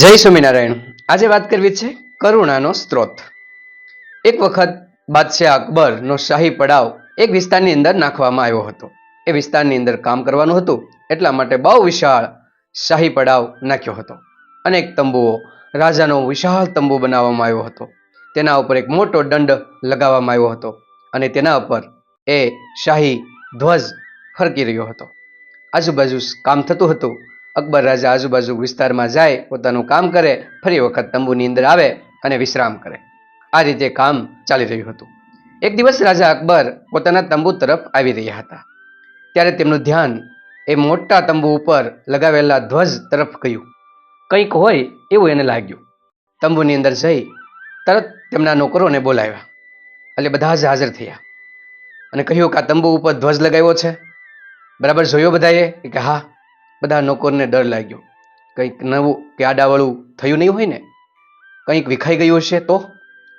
જય સ્વામિનારાયણ. આજે વાત કરવી છે કરુણાનો સ્ત્રોત. એક વખત બાદશાહ અકબરનો શાહી પડાવ એક વિસ્તારની અંદર નાખવામાં આવ્યો હતો. એ વિસ્તારની અંદર કામ કરવાનું હતું, એટલા માટે બહુ વિશાળ શાહી પડાવ નાખ્યો હતો અનેક તંબુઓ, રાજાનો વિશાળ તંબુ બનાવવામાં આવ્યો હતો. તેના ઉપર એક મોટો દંડ લગાવવામાં આવ્યો હતો અને તેના ઉપર એ શાહી ધ્વજ ફરકી રહ્યો હતો. આજુબાજુ કામ થતું હતું અકબર રાજા આજુબાજુ વિસ્તારમાં જાય, પોતાનું કામ કરે, ફરી વખત તંબુની અંદર આવે અને વિશ્રામ કરે. આ રીતે કામ ચાલી રહ્યું હતું. એક દિવસ રાજા અકબર પોતાના તંબુ તરફ આવી રહ્યા હતા. ત્યારે તેમનું ધ્યાન એ મોટા તંબુ ઉપર લગાવેલા ધ્વજ તરફ ગયું. કંઈક હોય એવું એને લાગ્યું. તંબુની અંદર જઈ તરત તેમના નોકરોને બોલાવ્યા. એટલે બધા જ હાજર થયા અને કહ્યું કે આ તંબુ ઉપર ધ્વજ લગાવ્યો છે. બરાબર જોયો બધાએ કે હા બધા નોકરને ડર લાગ્યો. કંઈક નવું કે આડાવાળું થયું નહીં હોય ને, કંઈક વિખાઈ ગયું હશે તો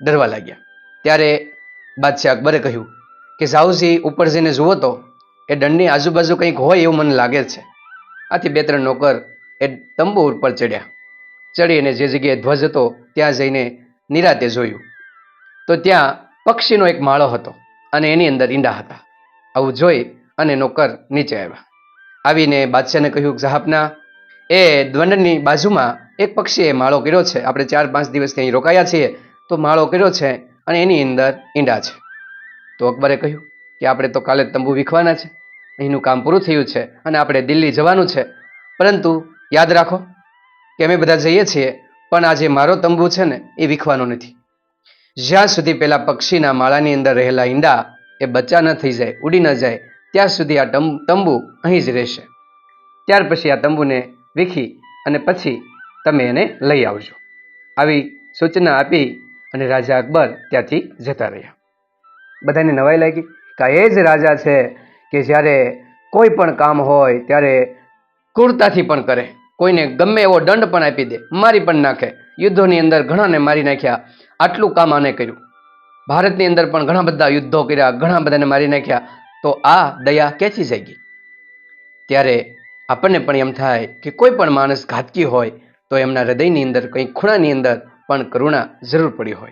ડરવા લાગ્યા. ત્યારે બાદશાહ અકબરે કહ્યું કે સાઉજી ઉપર જઈને જુઓ તો, એ દંડની આજુબાજુ કંઈક હોય એવું મને લાગે છે. આથી બે ત્રણ નોકર એ તંબુ ઉપર ચડ્યા. ચડીને જે જગ્યાએ ધ્વજ હતો, ત્યાં જઈને નિરાતે જોયું. તો ત્યાં પક્ષીનો એક માળો હતો અને એની અંદર ઈંડા હતા. આવું જોઈ અને નોકર નીચે આવ્યા. આવીને બાદશાહને કહ્યું સાહબના એ દ્વંડની બાજુમાં એક પક્ષીએ માળો કર્યો છે. આપણે ચાર પાંચ દિવસ ત્યાં રોકાયા છીએ, તો માળો કર્યો છે અને એની અંદર ઈંડા છે. તો અકબરે કહ્યું કે, આપણે તો કાલે તંબુ વીખવાના છે. અહીંનું કામ પૂરું થયું છે અને આપણે દિલ્હી જવાનું છે. પરંતુ યાદ રાખો કે અમે બધા જઈએ છીએ, પણ આજે મારો તંબુ છે ને, એ વીખવાનો નથી. જ્યાં સુધી પેલા પક્ષીના માળાની અંદર રહેલા ઈંડા એ બચ્ચા ન થઈ જાય, ઉડી ન જાય ત્યાં સુધી આ તંબુ અહીં જ રહેશે. ત્યાર પછી આ તંબુને વીખી અને પછી તમે એને લઈ આવજો. આવી સૂચના આપી અને રાજા અકબર ત્યાંથી જતા રહ્યા. બધાને નવાઈ લાગી કે એ જ રાજા છે કે જ્યારે કોઈ પણ કામ હોય ત્યારે ક્રૂરતાથી પણ કરે. કોઈને ગમે એવો દંડ પણ આપી દે, મારી પણ નાખે. યુદ્ધોની અંદર ઘણાને મારી નાખ્યા, આટલું કામ આને કર્યું. ભારતની અંદર પણ ઘણા બધા યુદ્ધો કર્યા, ઘણા બધાને મારી નાખ્યા. તો આ દયા ક્યાંથી જાગી? ત્યારે આપણને પણ એમ થાય કે કોઈ પણ માણસ ઘાતકી હોય, તો એમના હૃદયની અંદર કંઈ ખૂણાની અંદર પણ કરુણા જરૂર પડી હોય.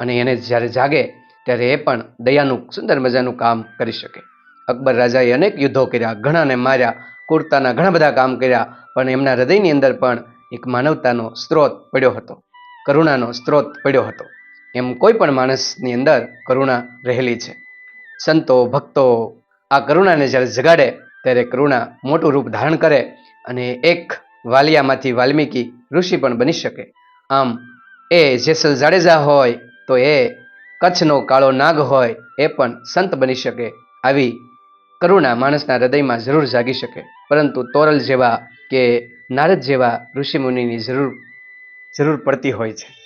અને એને જ્યારે જાગે, ત્યારે એ પણ દયાનું, સુંદર મજાનું કામ કરી શકે. અકબર રાજાએ અનેક યુદ્ધો કર્યા, ઘણાને માર્યા, કુર્તાના ઘણા બધા કામ કર્યા, પણ એમના હૃદયની અંદર પણ એક માનવતાનો સ્ત્રોત પડ્યો હતો, કરુણાનો સ્ત્રોત પડ્યો હતો. એમ કોઈ પણ માણસની અંદર કરુણા રહેલી છે. સંતો, ભક્તો આ કરુણાને જ્યારે જગાડે, ત્યારે કરુણા મોટું રૂપ ધારણ કરે અને એક વાલિયામાંથી વાલ્મીકી ઋષિ પણ બની શકે. આમ, એ જેસલ જાડેજા હોય, તો એ કચ્છનો કાળો નાગ હોય, એ પણ સંત બની શકે. આવી કરુણા માણસના હૃદયમાં જરૂર જાગી શકે. પરંતુ તોરલ જેવા કે નારદ જેવા ઋષિમુનિની જરૂર જરૂર પડતી હોય છે.